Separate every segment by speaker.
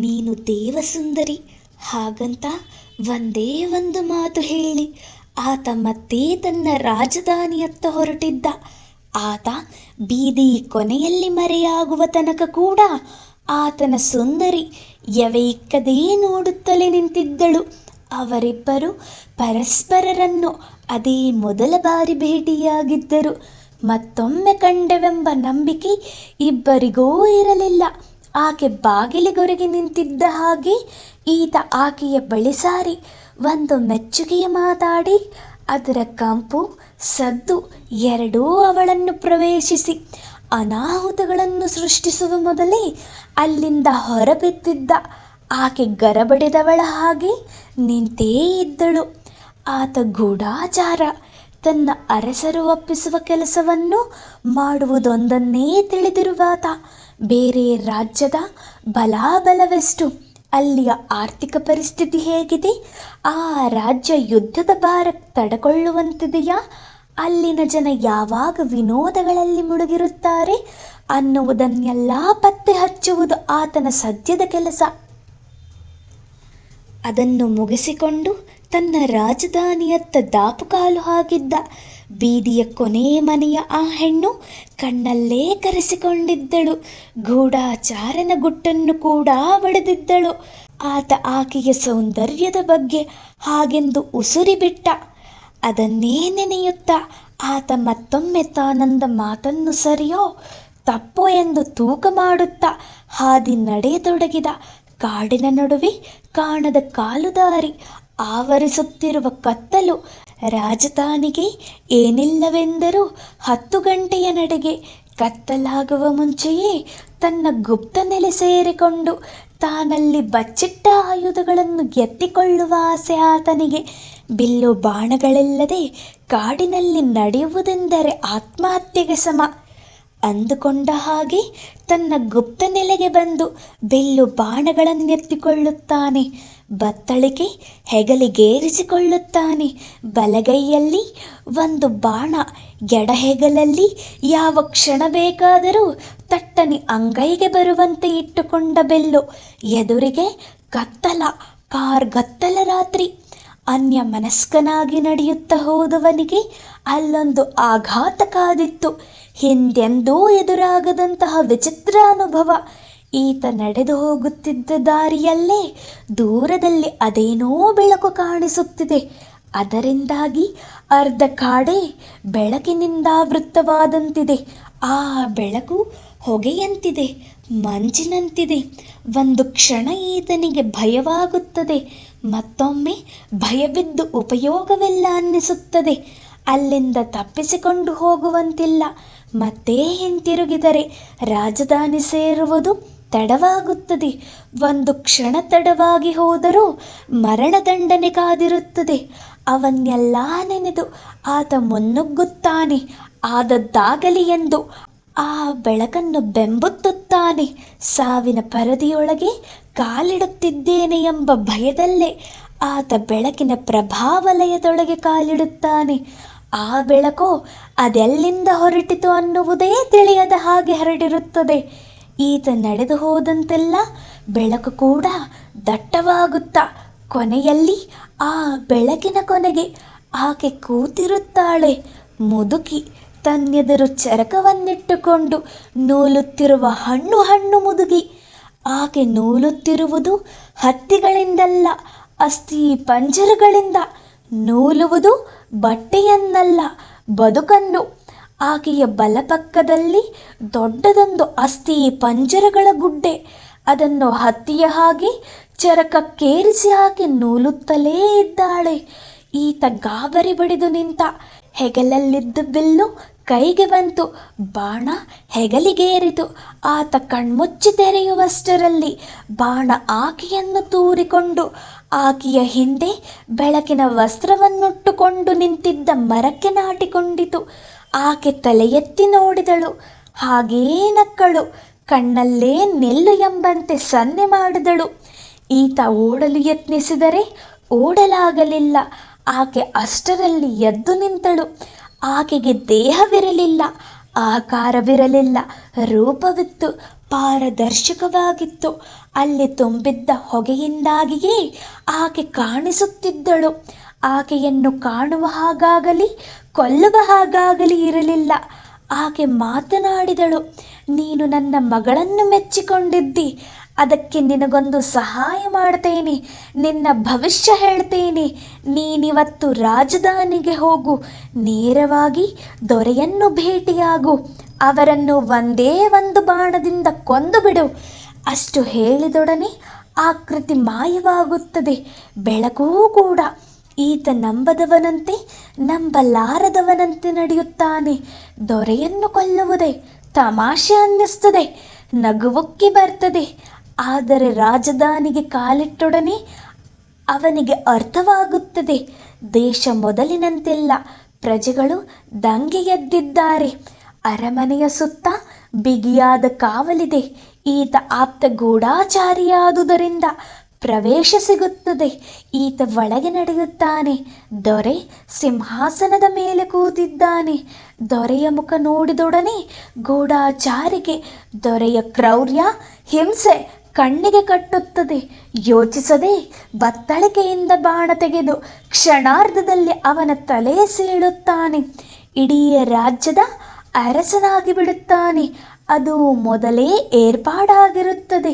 Speaker 1: ನೀನು ದೇವಸುಂದರಿ. ಹಾಗಂತ ಒಂದೇ ಒಂದು ಮಾತು ಹೇಳಿ. ಆತ ಮತ್ತೆ ತನ್ನ ರಾಜಧಾನಿಯತ್ತ ಹೊರಟಿದ್ದ. ಆತ ಬೀದಿ ಕೊನೆಯಲ್ಲಿ ಮರೆಯಾಗುವ ತನಕ ಕೂಡ ಆತನ ಸುಂದರಿ ಯವೈಕ್ಕದೇ ನೋಡುತ್ತಲೇ ನಿಂತಿದ್ದಳು. ಅವರಿಬ್ಬರು ಪರಸ್ಪರರನ್ನು ಅದೇ ಮೊದಲ ಬಾರಿ ಭೇಟಿಯಾಗಿದ್ದರು. ಮತ್ತೊಮ್ಮೆ ಕಂಡೆವೆಂಬ ನಂಬಿಕೆ ಇಬ್ಬರಿಗೂ ಇರಲಿಲ್ಲ. ಆಕೆ ಬಾಗಿಲಿಗೊರಗಿ ನಿಂತಿದ್ದ ಹಾಗೆ ಈತ ಆಕೆಯ ಬಳಿ ಸಾರಿ, ಒಂದು ಮೆಚ್ಚುಗೆಯ ಮಾತಾಡಿ, ಅದರ ಕಂಪು ಸದ್ದು ಎರಡೂ ಅವಳನ್ನು ಪ್ರವೇಶಿಸಿ, ಅನಾಹುತಗಳನ್ನು ಸೃಷ್ಟಿಸುವ ಮೊದಲೇ ಅಲ್ಲಿಂದ ಹೊರಬಿದ್ದಿದ್ದ ಆಕೆ ಗರಬಡಿದವಳ ಹಾಗೆ ನಿಂತೇ ಇದ್ದಳು. ಆತ ಗೂಢಾಚಾರ ತನ್ನ ಅರಸರು ಒಪ್ಪಿಸುವ ಕೆಲಸವನ್ನು ಮಾಡುವುದೊಂದನ್ನೇ ತಿಳಿದಿರುವಾತ ಬೇರೆ ರಾಜ್ಯದ ಬಲಾಬಲವೆಷ್ಟು, ಅಲ್ಲಿಯ ಆರ್ಥಿಕ ಪರಿಸ್ಥಿತಿ ಹೇಗಿದೆ, ಆ ರಾಜ್ಯ ಯುದ್ಧದ ಭಾರ ತಡಕೊಳ್ಳುವಂತಿದೆಯಾ, ಅಲ್ಲಿನ ಜನ ಯಾವಾಗ ವಿನೋದಗಳಲ್ಲಿ ಮುಳುಗಿರುತ್ತಾರೆ ಅನ್ನುವುದನ್ನೆಲ್ಲ ಪತ್ತೆ ಹಚ್ಚುವುದು ಆತನ ಸದ್ಯದ ಕೆಲಸ. ಅದನ್ನು ಮುಗಿಸಿಕೊಂಡು ತನ್ನ ರಾಜಧಾನಿಯತ್ತ ದಾಪುಕಾಲು ಹಾಕಿದ್ದ ಬೀದಿಯ ಕೊನೆ ಮನೆಯ ಆ ಹೆಣ್ಣು ಕಣ್ಣಲ್ಲೇ ಕರೆಸಿಕೊಂಡಿದ್ದಳು. ಗೂಢಾಚಾರನ ಗುಟ್ಟನ್ನು ಕೂಡ ಒಡೆದಿದ್ದಳು. ಆತ ಆಕೆಯ ಸೌಂದರ್ಯದ ಬಗ್ಗೆ ಹಾಗೆಂದು ಉಸುರಿ ಬಿಟ್ಟ. ಅದನ್ನೇ ನೆನೆಯುತ್ತಾ ಆತ ಮತ್ತೊಮ್ಮೆ ತಾನಂದ ಮಾತನ್ನು ಸರಿಯೋ ತಪ್ಪೋ ಎಂದು ತೂಕ ಮಾಡುತ್ತಾ ಹಾದಿ ನಡೆಯತೊಡಗಿದ ಕಾಡಿನ ನಡುವೆ ಕಾಣದ ಕಾಲುದಾರಿ ಆವರಿಸುತ್ತಿರುವ ಕತ್ತಲು ರಾಜಧಾನಿಗೆ ಏನಿಲ್ಲವೆಂದರೂ ಹತ್ತು ಗಂಟೆಯ ನಡೆಗೆ ಕತ್ತಲಾಗುವ ಮುಂಚೆಯೇ ತನ್ನ ಗುಪ್ತ ನೆಲೆ ಸೇರಿಕೊಂಡು ತಾನಲ್ಲಿ ಬಚ್ಚಿಟ್ಟ ಆಯುಧಗಳನ್ನು ಎತ್ತಿಕೊಳ್ಳುವ ಆಸೆ ಆತನಿಗೆ. ಬಿಲ್ಲು ಬಾಣಗಳಿಲ್ಲದೆ ಕಾಡಿನಲ್ಲಿ ನಡೆಯುವುದೆಂದರೆ ಆತ್ಮಹತ್ಯೆಗೆ ಸಮ. ಅಂದುಕೊಂಡ ಹಾಗೆ ತನ್ನ ಗುಪ್ತ ನೆಲೆಗೆ ಬಂದು ಬಿಲ್ಲು ಬಾಣಗಳನ್ನೆತ್ತಿಕೊಳ್ಳುತ್ತಾನೆ. ಬತ್ತಳಿಕೆ ಹೆಗಲಿಗೇರಿಸಿಕೊಳ್ಳುತ್ತಾನೆ. ಬಲಗೈಯಲ್ಲಿ ಒಂದು ಬಾಣ, ಎಡಹೆಗಲಲ್ಲಿ ಯಾವ ಕ್ಷಣ ಬೇಕಾದರೂ ತಟ್ಟನೆ ಅಂಗೈಗೆ ಬರುವಂತೆ ಇಟ್ಟುಕೊಂಡ ಬೆಲ್ಲು, ಎದುರಿಗೆ ಕತ್ತಲ ಕಾರ್ಗತ್ತಲ ರಾತ್ರಿ. ಅನ್ಯ ಮನಸ್ಕನಾಗಿ ನಡೆಯುತ್ತಾ ಹೋದವನಿಗೆ ಅಲ್ಲೊಂದು ಆಘಾತ ಕಾದಿತ್ತು. ಹಿಂದೆಂದೂ ಎದುರಾಗದಂತಹ ವಿಚಿತ್ರ ಅನುಭವ. ಈತ ನಡೆದು ಹೋಗುತ್ತಿದ್ದ ದಾರಿಯಲ್ಲೇ ದೂರದಲ್ಲಿ ಅದೇನೋ ಬೆಳಕು ಕಾಣಿಸುತ್ತಿದೆ. ಅದರಿಂದಾಗಿ ಅರ್ಧ ಕಾಡೆ ಬೆಳಕಿನಿಂದ ವೃತ್ತವಾದಂತಿದೆ. ಆ ಬೆಳಕು ಹೊಗೆಯಂತಿದೆ, ಮಂಜಿನಂತಿದೆ. ಒಂದು ಕ್ಷಣ ಈತನಿಗೆ ಭಯವಾಗುತ್ತದೆ. ಮತ್ತೊಮ್ಮೆ ಭಯವಿದ್ದು ಉಪಯೋಗವಿಲ್ಲ ಅನ್ನಿಸುತ್ತದೆ. ಅಲ್ಲಿಂದ ತಪ್ಪಿಸಿಕೊಂಡು ಹೋಗುವಂತಿಲ್ಲ. ಮತ್ತೆ ಹಿಂತಿರುಗಿದರೆ ರಾಜಧಾನಿ ಸೇರುವುದು ತಡವಾಗುತ್ತದೆ. ಒಂದು ಕ್ಷಣ ತಡವಾಗಿ ಹೋದರೂ ಮರಣದಂಡನೆ ಕಾದಿರುತ್ತದೆ. ಅವನ್ನೆಲ್ಲ ನೆನೆದು ಆತ ಮುನ್ನುಗ್ಗುತ್ತಾನೆ. ಆದದ್ದಾಗಲಿ ಎಂದು ಆ ಬೆಳಕನ್ನು ಬೆಂಬುತ್ತುತ್ತಾನೆ. ಸಾವಿನ ಪರದಿಯೊಳಗೆ ಕಾಲಿಡುತ್ತಿದ್ದೇನೆ ಎಂಬ ಭಯದಲ್ಲೇ ಆತ ಬೆಳಕಿನ ಪ್ರಭಾವಲಯದೊಳಗೆ ಕಾಲಿಡುತ್ತಾನೆ. ಆ ಬೆಳಕು ಅದೆಲ್ಲಿಂದ ಹೊರಟಿತು ಅನ್ನುವುದೇ ತಿಳಿಯದ ಹಾಗೆ ಹರಡಿರುತ್ತದೆ. ಈತ ನಡೆದು ಹೋದಂತೆಲ್ಲ ಬೆಳಕು ಕೂಡ ದಟ್ಟವಾಗುತ್ತಾ. ಕೊನೆಯಲ್ಲಿ ಆ ಬೆಳಕಿನ ಕೊನೆಗೆ ಆಕೆ ಕೂತಿರುತ್ತಾಳೆ. ಮುದುಕಿ ತನ್ನೆದುರು ಚರಕವನ್ನಿಟ್ಟುಕೊಂಡು ನೂಲುತ್ತಿರುವ ಹಣ್ಣು ಹಣ್ಣು ಮುದುಗಿ. ಆಕೆ ನೂಲುತ್ತಿರುವುದು ಹತ್ತಿಗಳಿಂದಲ್ಲ, ಅಸ್ಥಿ ಪಂಜರಗಳಿಂದ. ನೂಲುವುದು ಬಟ್ಟೆಯನ್ನಲ್ಲ, ಬದುಕನ್ನು. ಆಕೆಯ ಬಲಪಕ್ಕದಲ್ಲಿ ದೊಡ್ಡದೊಂದು ಅಸ್ಥಿ ಪಂಜರಗಳ ಗುಡ್ಡೆ. ಅದನ್ನು ಹತ್ತಿಯ ಹಾಗೆ ಚರಕಕ್ಕೇರಿಸಿ ಹಾಕಿ ನೂಲುತ್ತಲೇ ಇದ್ದಾಳೆ. ಈತ ಗಾಬರಿ ಬಡಿದು ನಿಂತ. ಹೆಗಲಲ್ಲಿದ್ದ ಬಿಲ್ಲು ಕೈಗೆ ಬಂತು. ಬಾಣ ಹೆಗಲಿಗೇರಿತು. ಆತ ಕಣ್ಮುಚ್ಚಿ ತೆರೆಯುವಷ್ಟರಲ್ಲಿ ಬಾಣ ಆಕೆಯನ್ನು ತೂರಿಕೊಂಡು ಆಕೆಯ ಹಿಂದೆ ಬೆಳಕಿನ ವಸ್ತ್ರವನ್ನುಟ್ಟುಕೊಂಡು ನಿಂತಿದ್ದ ಮರಕ್ಕೆ ನಾಟಿಕೊಂಡಿತು. ಆಕೆ ತಲೆ ಎತ್ತಿ ನೋಡಿದಳು. ಹಾಗೇ ನಕ್ಕಳು. ಕಣ್ಣಲ್ಲೇ ನೆಲ್ಲು ಎಂಬಂತೆ ಸನ್ನೆ ಮಾಡಿದಳು. ಈತ ಓಡಲು ಯತ್ನಿಸಿದರೆ ಓಡಲಾಗಲಿಲ್ಲ. ಆಕೆ ಅಷ್ಟರಲ್ಲಿ ಎದ್ದು ನಿಂತಳು. ಆಕೆಗೆ ದೇಹವಿರಲಿಲ್ಲ. ಆಕಾರವಿರಲಿಲ್ಲ. ರೂಪವಿತ್ತು. ಪಾರದರ್ಶಕವಾಗಿತ್ತು. ಅಲ್ಲಿ ತುಂಬಿದ್ದ ಹೊಗೆಯಿಂದಾಗಿಯೇ ಆಕೆ ಕಾಣಿಸುತ್ತಿದ್ದಳು. ಆಕೆಯನ್ನು ಕಾಣುವ ಹಾಗಾಗಲಿ, ಕೊಲ್ಲುವ ಹಾಗಾಗಲಿ ಇರಲಿಲ್ಲ. ಆಕೆ ಮಾತನಾಡಿದಳು, ನೀನು ನನ್ನ ಮಗಳನ್ನು ಮೆಚ್ಚಿಕೊಂಡಿದ್ದಿ, ಅದಕ್ಕೆ ನಿನಗೊಂದು ಸಹಾಯ ಮಾಡ್ತೇನೆ, ನಿನ್ನ ಭವಿಷ್ಯ ಹೇಳ್ತೇನೆ. ನೀನಿವತ್ತು ರಾಜಧಾನಿಗೆ ಹೋಗು, ನೇರವಾಗಿ ದೊರೆಯನ್ನು ಭೇಟಿಯಾಗು, ಅವರನ್ನು ಒಂದೇ ಒಂದು ಬಾಣದಿಂದ ಕೊಂದು ಬಿಡು. ಅಷ್ಟು ಹೇಳಿದೊಡನೆ ಆಕೃತಿ ಮಾಯವಾಗುತ್ತದೆ, ಬೆಳಕೂ ಕೂಡ. ಈತ ನಂಬದವನಂತೆ, ನಂಬಲಾರದವನಂತೆ ನಡೆಯುತ್ತಾನೆ. ದೊರೆಯನ್ನು ಕೊಲ್ಲುವುದೇ, ತಮಾಷೆ ಅನ್ನಿಸ್ತದೆ, ನಗುವೊಕ್ಕಿ ಬರ್ತದೆ. ಆದರೆ ರಾಜಧಾನಿಗೆ ಕಾಲಿಟ್ಟೊಡನೆ ಅವನಿಗೆ ಅರ್ಥವಾಗುತ್ತದೆ. ದೇಶ ಮೊದಲಿನಂತಿಲ್ಲ, ಪ್ರಜೆಗಳು ದಂಗೆ ಎದ್ದಿದ್ದಾರೆ ಅರಮನೆಯ ಸುತ್ತ ಬಿಗಿಯಾದ ಕಾವಲಿದೆ. ಈತ ಆಪ್ತ ಗೂಢಾಚಾರಿಯಾದುದರಿಂದ ಪ್ರವೇಶ ಸಿಗುತ್ತದೆ. ಈತ ಒಳಗೆ ನಡೆಯುತ್ತಾನೆ. ದೊರೆ ಸಿಂಹಾಸನದ ಮೇಲೆ ಕೂತಿದ್ದಾನೆ. ದೊರೆಯ ಮುಖ ನೋಡಿದೊಡನೆ ಗೂಢಾಚಾರಿಗೆ ದೊರೆಯ ಕ್ರೌರ್ಯ ಹಿಂಸೆ ಕಣ್ಣಿಗೆ ಕಟ್ಟುತ್ತದೆ. ಯೋಚಿಸದೆ ಬತ್ತಳಿಕೆಯಿಂದ ಬಾಣ ತೆಗೆದು ಕ್ಷಣಾರ್ಧದಲ್ಲಿ ಅವನ ತಲೆ ಸೀಳುತ್ತಾನೆ. ಇಡೀ ರಾಜ್ಯದ ಅರಸನಾಗಿ ಬಿಡುತ್ತಾನೆ. ಅದು ಮೊದಲೇ ಏರ್ಪಾಡಾಗಿರುತ್ತದೆ.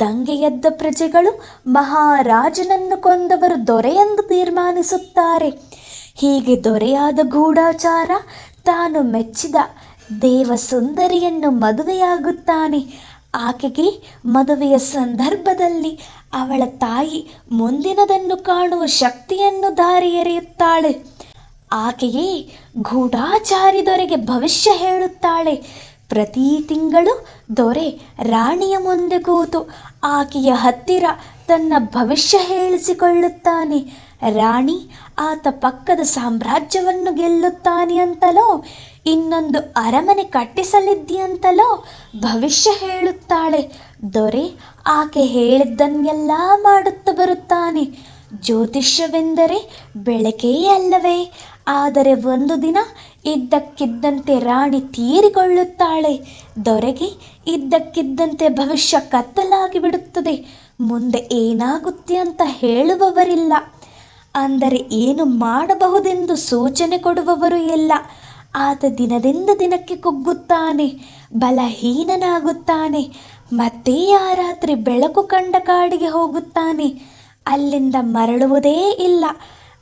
Speaker 1: ದಂಗೆ ಎದ್ದ ಪ್ರಜೆಗಳು ಮಹಾರಾಜನನ್ನು ಕೊಂದವರು ದೊರೆಯೆಂದು ತೀರ್ಮಾನಿಸುತ್ತಾರೆ. ಹೀಗೆ ದೊರೆಯಾದ ಗೂಢಾಚಾರ ತಾನು ಮೆಚ್ಚಿದ ದೇವ ಸುಂದರಿಯನ್ನು ಮದುವೆಯಾಗುತ್ತಾನೆ. ಆಕೆಗೆ ಮದುವೆಯ ಸಂದರ್ಭದಲ್ಲಿ ಅವಳ ತಾಯಿ ಮುಂದಿನದನ್ನು ಕಾಣುವ ಶಕ್ತಿಯನ್ನು ದಾರಿ ಎರೆಯುತ್ತಾಳೆ ಆಕೆಯೇ ಗೂಢಾಚಾರಿದೊರೆಗೆ ಭವಿಷ್ಯ ಹೇಳುತ್ತಾಳೆ. ಪ್ರತಿ ತಿಂಗಳು ದೊರೆ ರಾಣಿಯ ಮುಂದೆ ಕೂತು ಆಕೆಯ ಹತ್ತಿರ ತನ್ನ ಭವಿಷ್ಯ ಹೇಳಿಸಿಕೊಳ್ಳುತ್ತಾನೆ. ರಾಣಿ, ಆತ ಪಕ್ಕದ ಸಾಮ್ರಾಜ್ಯವನ್ನು ಗೆಲ್ಲುತ್ತಾನೆ ಅಂತಲೋ, ಇನ್ನೊಂದು ಅರಮನೆ ಕಟ್ಟಿಸಲಿದ್ದೀಯಂತಲೋ ಭವಿಷ್ಯ ಹೇಳುತ್ತಾಳೆ. ದೊರೆ ಆಕೆ ಹೇಳಿದ್ದನ್ನೆಲ್ಲ ಮಾಡುತ್ತಾ ಬರುತ್ತಾನೆ. ಜ್ಯೋತಿಷ್ಯವೆಂದರೆ ಬೆಳಕೇ ಅಲ್ಲವೇ. ಆದರೆ ಒಂದು ದಿನ ಇದ್ದಕ್ಕಿದ್ದಂತೆ ರಾಣಿ ತೀರಿಕೊಳ್ಳುತ್ತಾಳೆ. ದೊರೆಗೆ ಇದ್ದಕ್ಕಿದ್ದಂತೆ ಭವಿಷ್ಯ ಕತ್ತಲಾಗಿ ಬಿಡುತ್ತದೆ ಮುಂದೆ ಏನಾಗುತ್ತೆ ಅಂತ ಹೇಳುವವರಿಲ್ಲ. ಅಂದರೆ ಏನು ಮಾಡಬಹುದೆಂದು ಸೂಚನೆ ಕೊಡುವವರು ಇಲ್ಲ. ಆತ ದಿನದಿಂದ ದಿನಕ್ಕೆ ಕುಗ್ಗುತ್ತಾನೆ, ಬಲಹೀನನಾಗುತ್ತಾನೆ, ಮತ್ತೆ ಆ ರಾತ್ರಿ ಬೆಳಕು ಕಂಡ ಕಾಡಿಗೆ ಹೋಗುತ್ತಾನೆ. ಅಲ್ಲಿಂದ ಮರಳುವುದೇ ಇಲ್ಲ.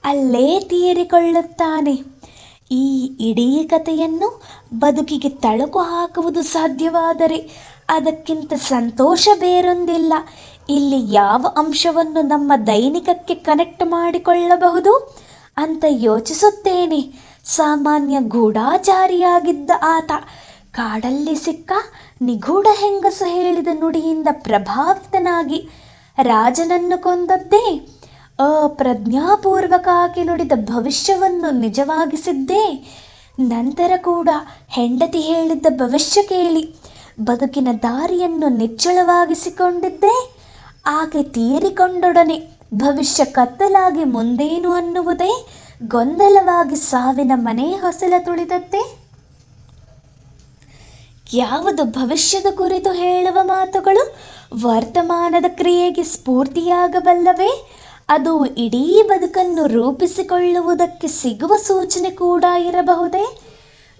Speaker 1: ಅಲ್ಲೇ ತೀರಿಕೊಳ್ಳುತ್ತಾನೆ. ಈ ಇಡೀ ಕಥೆಯನ್ನು ಬದುಕಿಗೆ ತಳುಕು ಹಾಕುವುದು ಸಾಧ್ಯವಾದರೆ ಅದಕ್ಕಿಂತ ಸಂತೋಷ ಬೇರೊಂದಿಲ್ಲ. ಇಲ್ಲಿ ಯಾವ ಅಂಶವನ್ನು ನಮ್ಮ ದೈನಿಕಕ್ಕೆ ಕನೆಕ್ಟ್ ಮಾಡಿಕೊಳ್ಳಬಹುದು? ಅಂತ ಯೋಚಿಸುತ್ತೇನೆ. ಸಾಮಾನ್ಯ ಗೂಢಾಚಾರಿಯಾಗಿದ್ದ ಆತ. ಕಾಡಲ್ಲಿ ಸಿಕ್ಕ ನಿಗೂಢ ಹೆಂಗಸು ಹೇಳಿದ ನುಡಿಯಿಂದ ಪ್ರಭಾವಿತನಾಗಿ ರಾಜನನ್ನು ಕೊಂದದ್ದೇ ಅಪ್ರಜ್ಞಾಪೂರ್ವಕ ಆಕೆ ನುಡಿದ ಭವಿಷ್ಯವನ್ನು ನಿಜವಾಗಿಸಿದ್ದೇ. ನಂತರ ಕೂಡ ಹೆಂಡತಿ ಹೇಳಿದ್ದ ಭವಿಷ್ಯ ಕೇಳಿ, ಬದುಕಿನ ದಾರಿಯನ್ನು ನಿಚ್ಚಳವಾಗಿಸಿಕೊಂಡಿದ್ದೇ. ಆಕೆ ತೀರಿಕೊಂಡೊಡನೆ ಭವಿಷ್ಯ ಕತ್ತಲಾಗಿ ಮುಂದೇನು ಅನ್ನುವುದೇ ಗೊಂದಲವಾಗಿ ಸಾವಿನ ಮನೆ ಹೊಸಲ ತುಳಿದತ್ತೆ ಯಾವುದು ಭವಿಷ್ಯದ ಕುರಿತು ಹೇಳುವ ಮಾತುಗಳು, ವರ್ತಮಾನದ ಕ್ರಿಯೆಗೆ ಸ್ಫೂರ್ತಿಯಾಗಬಲ್ಲವೇ? ಅದು ಇಡೀ ಬದುಕನ್ನು ರೂಪಿಸಿಕೊಳ್ಳುವುದಕ್ಕೆ ಸಿಗುವ ಸೂಚನೆ ಕೂಡ ಇರಬಹುದೇ?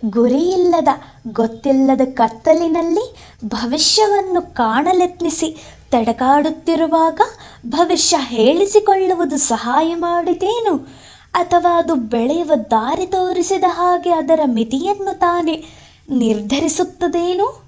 Speaker 1: ಗುರಿಯಿಲ್ಲದ, ಗೊತ್ತಿಲ್ಲದ ಕತ್ತಲಿನಲ್ಲಿ ಭವಿಷ್ಯವನ್ನು ಕಾಣಲೆತ್ನಿಸಿ ತಡಕಾಡುತ್ತಿರುವಾಗ ಭವಿಷ್ಯ ಹೇಳಿಸಿಕೊಳ್ಳುವುದು ಸಹಾಯ ಮಾಡಿದೇನು ಅಥವಾ ಅದು ಬೆಳೆಯುವ ದಾರಿ ತೋರಿಸಿದ ಹಾಗೆ ಅದರ ಮಿತಿಯನ್ನು ತಾನೇ ನಿರ್ಧರಿಸುತ್ತದೇನು?